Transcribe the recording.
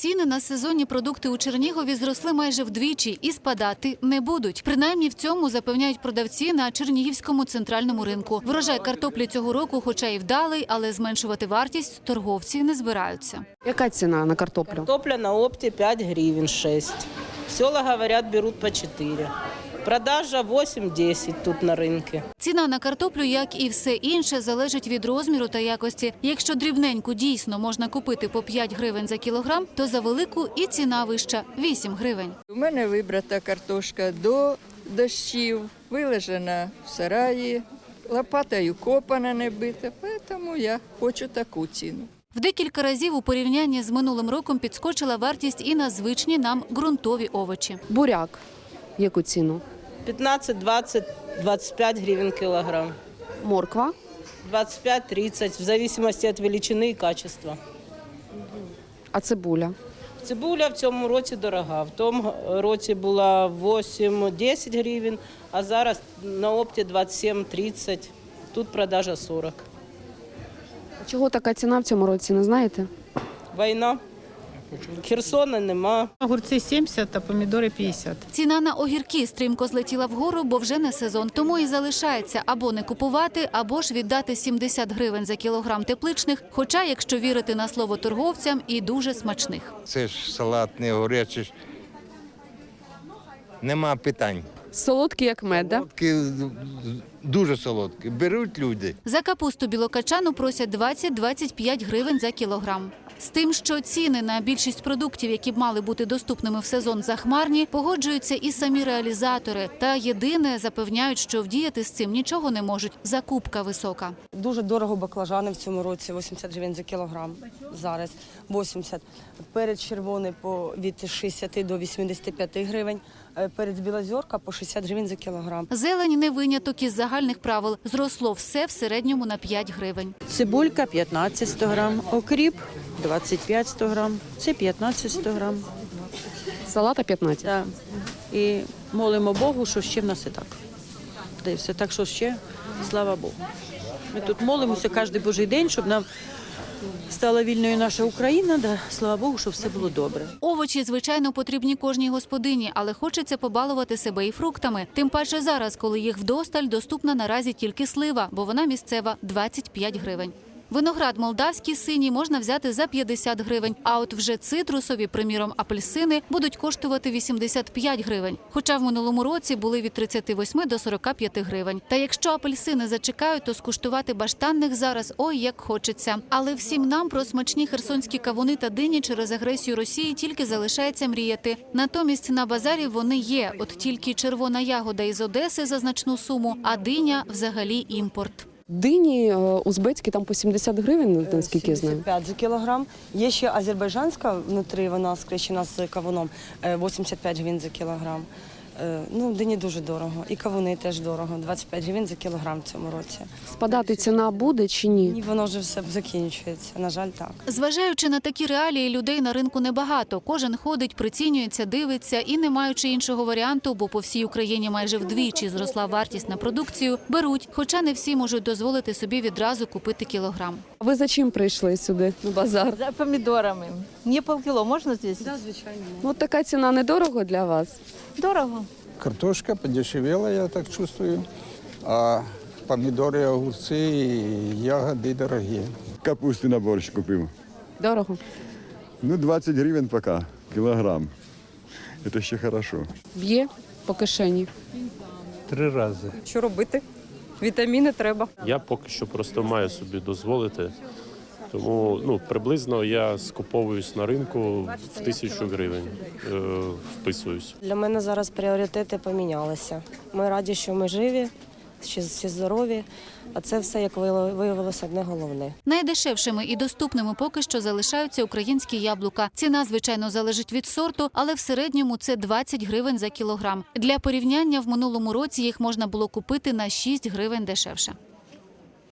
Ціни на сезонні продукти у Чернігові зросли майже вдвічі і спадати не будуть. Принаймні в цьому запевняють продавці на Чернігівському центральному ринку. Врожай картоплі цього року, хоча і вдалий, але зменшувати вартість торговці не збираються. Яка ціна на картоплю? Картопля на опті 5 гривень 6. Села, говорять, беруть по 4. Продажа 8-10 тут на рынке. Ціна на картоплю, як і все інше, залежить від розміру та якості. Якщо дрібненьку дійсно можна купити по 5 гривень за кілограм, то за велику і ціна вища 8 гривень. У мене вибрата картошка до дощів, вилежена в сараї, лопатою копана не бита, тому я хочу таку ціну. В декілька разів у порівнянні з минулим роком підскочила вартість і на звичні нам ґрунтові овочі. Буряк. Яку ціну? 15, 20, 25 гривен килограмм. Морква. 25-30, в зависимости от величины и качества. А цибуля. Цибуля в цьому році дорога. В тому році була 8-10 гривень, а зараз на опті 27-30. Тут продажа 40. А Чого така ціна в цьому році, не знаєте? Війна. Херсона нема. Огурці 70, а помідори 50. Ціна на огірки стрімко злетіла вгору, бо вже не сезон. Тому і залишається або не купувати, або ж віддати 70 гривень за кілограм тепличних. Хоча, якщо вірити на слово торговцям, і дуже смачних. Це ж салат не горячий. Нема питань. Солодкий, як мед, да? Солодкі, дуже солодкі. Беруть люди. За капусту білокачану просять 20-25 гривень за кілограм. З тим, що ціни на більшість продуктів, які б мали бути доступними в сезон, захмарні, погоджуються і самі реалізатори. Та єдине запевняють, що вдіяти з цим нічого не можуть. Закупка висока. Дуже дорого баклажани в цьому році, 80 гривень за кілограм. Зараз 80. Перець червоний по від 60 до 85 гривень. Е, Перець білозорка по 60 гривень за кілограм. Зелень не виняток із загальних правил. Зросло все в середньому на 5 гривень. Цибулька 15 100 грам, окріп 25 100 грам, це 15 100 грам. Салата 15. Да. І молимо Богу, що ще в нас і так. Та й все так, що ще, слава Богу. Ми тут молимося кожен божий день, щоб нам стала вільною наша Україна. Да. Слава Богу, що все було добре. Овочі, звичайно, потрібні кожній господині, але хочеться побалувати себе і фруктами. Тим паче зараз, коли їх вдосталь, доступна наразі тільки слива, бо вона місцева 25 гривень. Виноград молдавський синій можна взяти за 50 гривень, а от вже цитрусові, приміром, апельсини будуть коштувати 85 гривень. Хоча в минулому році були від 38 до 45 гривень. Та якщо апельсини зачекають, то скуштувати баштанних зараз ой як хочеться. Але всім нам про смачні херсонські кавуни та дині через агресію Росії тільки залишається мріяти. Натомість на базарі вони є. От тільки червона ягода із Одеси за значну суму, а диня взагалі імпорт. Дині е, узбецькі там по 70 гривень, наскільки я знаю. 75 за кілограм. Є ще азербайджанська внутрі, вона скрещена з кавуном, е, 85 гривень за кілограм. Е, Ну, дині дуже дорого. І кавуни теж дорого. 25 гривень за кілограм в цьому році. Спадати ціна буде чи І ні? воно вже все закінчується. На жаль, так. Зважаючи на такі реалії, людей на ринку небагато. Кожен ходить, прицінюється, дивиться і, не маючи іншого варіанту, бо по всій Україні майже вдвічі зросла вартість на продукцію, беруть. Хоча не всі можуть дозволити собі відразу купити кілограм. А ви за чим прийшли сюди на базар? За помідорами. Мені полкіло можна здесь? Ну така ціна недорого для вас. Дорого. Картошка подешевела, я так чувствую. А помидоры, огурцы и ягоды дорогие. Капусти на борщ купив. Дорого. Ну, 20 гривень поки, кілограм. Це ще хорошо. Б'є по кишені. Три рази. Що робити? Вітаміни треба. Я поки що просто маю собі дозволити. Тому ну, приблизно я скуповуюсь на ринку в тисячу гривень, е, вписуюсь. Для мене зараз пріоритети помінялися. Ми раді, що ми живі, ще, ще здорові, а це все, як виявило- виявилося, не головне. Найдешевшими і доступними поки що залишаються українські яблука. Ціна, звичайно, залежить від сорту, але в середньому це 20 гривень за кілограм. Для порівняння в минулому році їх можна було купити на 6 гривень дешевше.